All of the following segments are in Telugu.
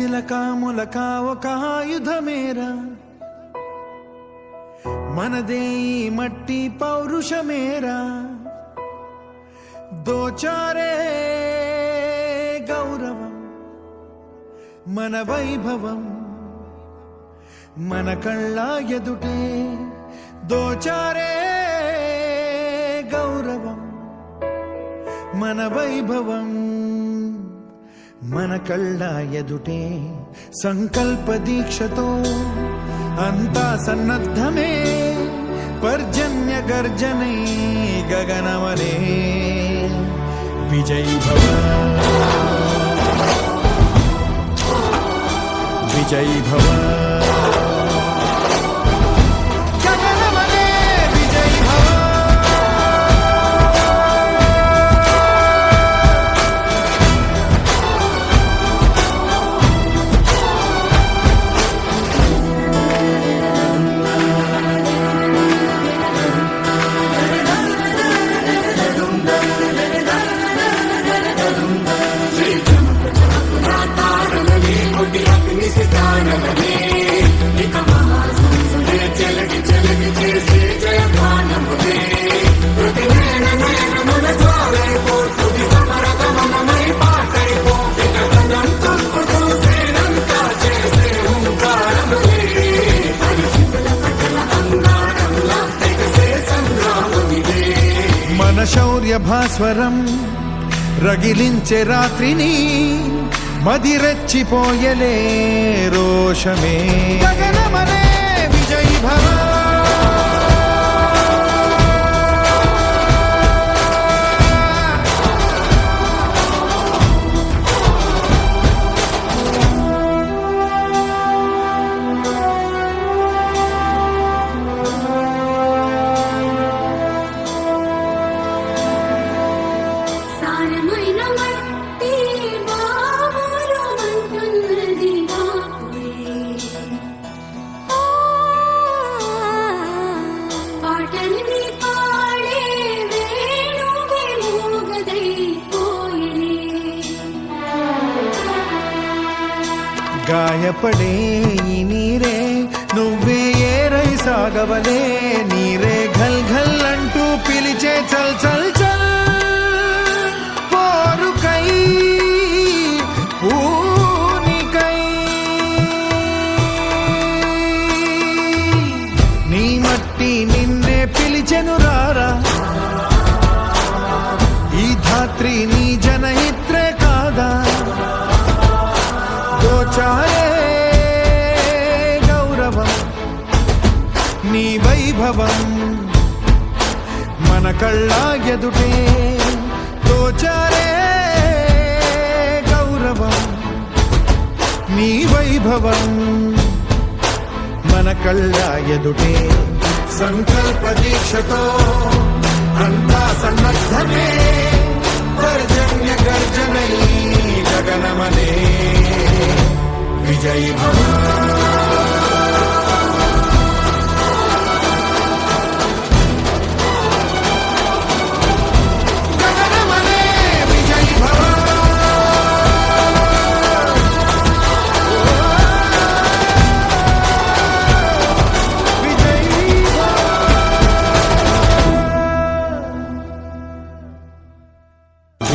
చిలక ములక ఒక ఆయుధమేరా. మనదే ఈ మట్టి పౌరుషమేరా. దోచారే గౌరవం మన వైభవం. మన కళ్ళ ఎదుటే దోచారే గౌరవం మన వైభవం. మన కళ్ళ ఎదుటే సంకల్ప దీక్షతో అంతా సన్నద్ధమే పర్జన్య గర్జనే గగనమనే. విజయ్ భవ. విజయ్ భవ. ప్రభాస్వరం రగిలించే రాత్రిని మదిరెచ్చిపోయలే రోషమే. గగనమనే విజయ్ భవ గాయపడే నీరే నువ్వే ఏరై సాగవలే నీరే ఘల్ ఘల్ అంటూ పిలిచే చల్ చల్ చల్ పోరుకై పూనికై. నీ మట్టి నిన్నే పిలిచెను నీ వైభవం మన కళ్ళ ఎదుటే తోచారే గౌరవం. నీ వైభవం మన కళ్ళ ఎదుటే సంకల్ప దీక్షతో అంతా సన్నద్ధమే. పర్జన్య గర్జనై గగనమనే విజయ్ భవ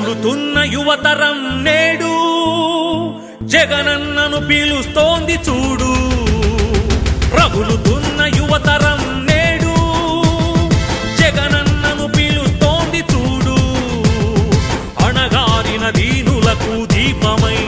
విజయ్ యువతరం నేడు జగనన్నను పీలుస్తోంది చూడు. రగులుతున్న యువతరం నేడు జగనన్నను పీలుస్తోంది చూడు. అణగారిన దీనులకు దీపమై